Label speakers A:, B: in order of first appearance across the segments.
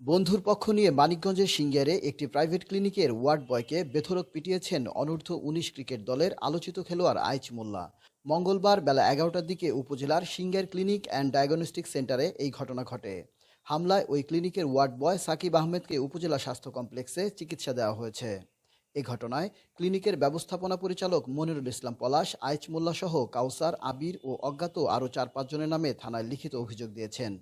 A: বন্ধুর পক্ষ নিয়ে মানিকগঞ্জের সিঙ্গারে একটি প্রাইভেট ক্লিনিকের ওয়ার্ড বয়কে বেধড়ক পিটিয়েছেন অনূর্ধ্ব উনিশ ক্রিকেট দলের আলোচিত খেলোয়াড় আইচ মোল্লা। মঙ্গলবার বেলা এগারোটার দিকে উপজেলার সিঙ্গার ক্লিনিক অ্যান্ড ডায়াগনস্টিক সেন্টারে এই ঘটনা ঘটে। হামলায় ওই ক্লিনিকের ওয়ার্ড বয় সাকিব আহমেদকে উপজেলা স্বাস্থ্য কমপ্লেক্সে চিকিৎসা দেওয়া হয়েছে। এ ঘটনায় ক্লিনিকের ব্যবস্থাপনা পরিচালক মনিরুল ইসলাম পলাশ, আইচ মোল্লা সহ কাউসার, আবির ও অজ্ঞাত আরও চার পাঁচজনের নামে থানায় লিখিত অভিযোগ দিয়েছেন।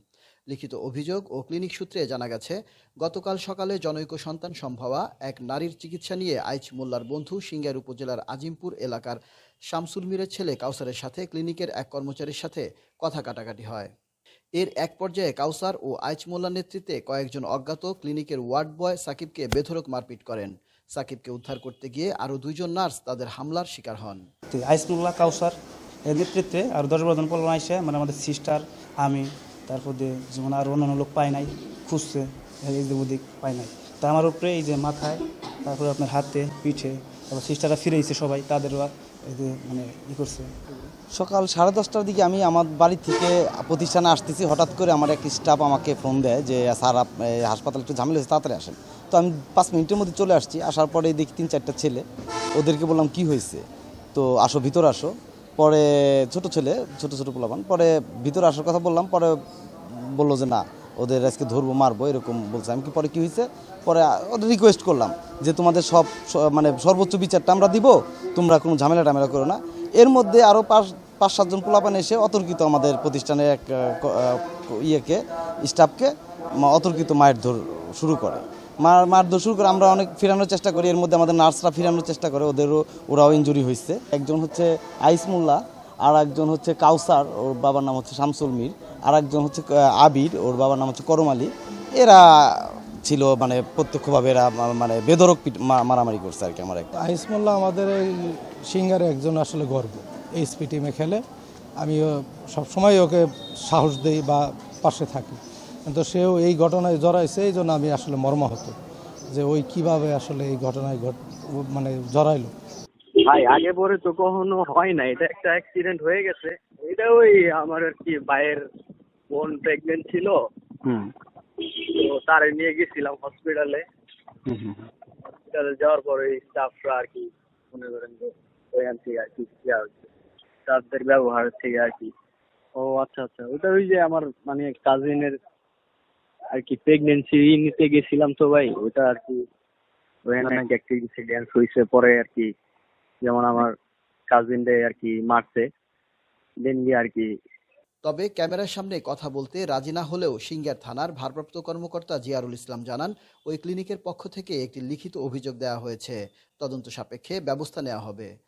A: লিখিত অভিযোগ ও ক্লিনিক সূত্রে জানা গেছে, গতকাল সকালে জনৈক সন্তান সম্ভবা এক নারীর চিকিৎসা নিয়ে আইচ মোল্লার বন্ধু সিঙ্গার উপজেলার আজিমপুর এলাকার শামসুল মীরের ছেলে কাউসারের সাথে ক্লিনিকের এক কর্মচারীর সাথে কথা কাটাকাটি হয়। এর এক পর্যায়ে কাউসার ও আইচ মোল্লার নেতৃত্বে কয়েকজন অজ্ঞাত ক্লিনিকের ওয়ার্ড বয় সাকিবকে বেধড়ক মারপিট করেন। সাকিবকে উদ্ধার করতে গিয়ে আরও দুইজন নার্স তাদের হামলার শিকার হন।
B: আইসমুল্লাহ কাউসার, এর নেতৃত্বে আর দশ বারো জন আইসে মানে আমাদের সিস্টার আমি তারপর দিয়ে যেমন আর অন্যান্য লোক পায় নাই, খুঁজছে যে ওদিক পায় নাই। তা আমার উপরে এই যে মাথায়, তারপরে আপনার হাতে, পিঠে, তারপর সিস্টাররা ফিরেছে সবাই, তাদেরও মানে ই করছে।
C: সকাল সাড়ে দশটার দিকে আমি আমার বাড়ি থেকে প্রতিষ্ঠানে আসতেছি, হঠাৎ করে আমার এক স্টাফ আমাকে ফোন দেয় যে, স্যার হাসপাতালে একটু ঝামেলা হয়েছে, তাড়াতাড়ি আসেন। তো আমি পাঁচ মিনিটের মধ্যে চলে আসছি, আসার পরে দেখি তিন চারটা ছেলে, ওদেরকে বললাম, কি হয়েছে? তো, আসো, ভিতর আসো। পরে ছোট ছেলে, ছোট ছোট পোলাপান, পরে ভিতরে আসার কথা বললাম, পরে বলল যে না, ওদের আজকে ধরবো, মারবো, এরকম বলছে। আমি কি, পরে কি হয়েছে? পরে ওদের রিকোয়েস্ট করলাম যে তোমাদের সব মানে সর্বোচ্চ বিচারটা আমরা দিব, তোমরা কোনো ঝামেলা টামেলা করো না। এর মধ্যে আরও পাঁচ পাঁচ, সাতজন পোলাপান এসে অতর্কিত আমাদের প্রতিষ্ঠানের এক ইয়েকে স্টাফকে অতর্কিত মায়ের ধর শুরু করে। মার মারধর করে আমরা অনেক ফিরানোর চেষ্টা করি। এর মধ্যে আমাদের নার্সরা ফিরানোর চেষ্টা করে, ওদেরও, ওরাও ইঞ্জুরি হয়েছে একজন হচ্ছে আইস মোল্লা আর একজন হচ্ছে কাউসার, ওর বাবার নাম হচ্ছে শামসুল মির, আর একজন হচ্ছে আবির, ওর বাবার নাম হচ্ছে করম আলী। এরা ছিল মানে প্রত্যক্ষভাবে এরা মানে বেদরক মারামারি করছে আর কি আমার একটা।
D: আইসমুল্লাহ আমাদের এই সিঙ্গারে একজন আসলে গর্ব, এইচপি টিমে খেলে। আমি সবসময় ওকে সাহস দেই বা পাশে থাকি। কিন্তু সেও এই ঘটনায় জড়াইছে এই জন্য আমি আসলে মর্মাহত যে ওই কীভাবে আসলে এই ঘটনায় ঘট মানে জড়াইলো।
E: ভাই আগে পরে তো কখনো হয় না এটা একটা অ্যাক্সিডেন্ট হয়ে গেছে। এটা ওই আমার আর কি ভাইয়ের বোন প্রেগনেন্ট ছিল। তো তারে নিয়ে গেছিলাম হসপিটালে হসপিটালে যাওয়ার পর ওই স্টাফরা আর কি মনে করেন যে ওইখান থেকে আর কি ইয়া হচ্ছে স্টাফদের ব্যবহার থেকে আর কি। ও আচ্ছা আচ্ছা। ওটা ওই যে আমার মানে কাজিনের আর কি প্রেগনেন্সি নিতে গেছিলাম তো ভাই ওটা আর কি ওখানে নাকি একটা ইনসিডেন্ট হয়েছে পরে আর কি যেমন আমার কাজিন রে আর কি মারছে দেন গিয়ে আর কি
A: তবে ক্যামেরার সামনে কথা বলতে রাজি না হলেও সিঙ্গার থানার ভারপ্রাপ্ত কর্মকর্তা জিয়ারুল ইসলাম জানান ওই ক্লিনিকের পক্ষ থেকে একটি লিখিত অভিযোগ দেওয়া হয়েছে। তদন্ত সাপেক্ষে ব্যবস্থা নেওয়া হবে।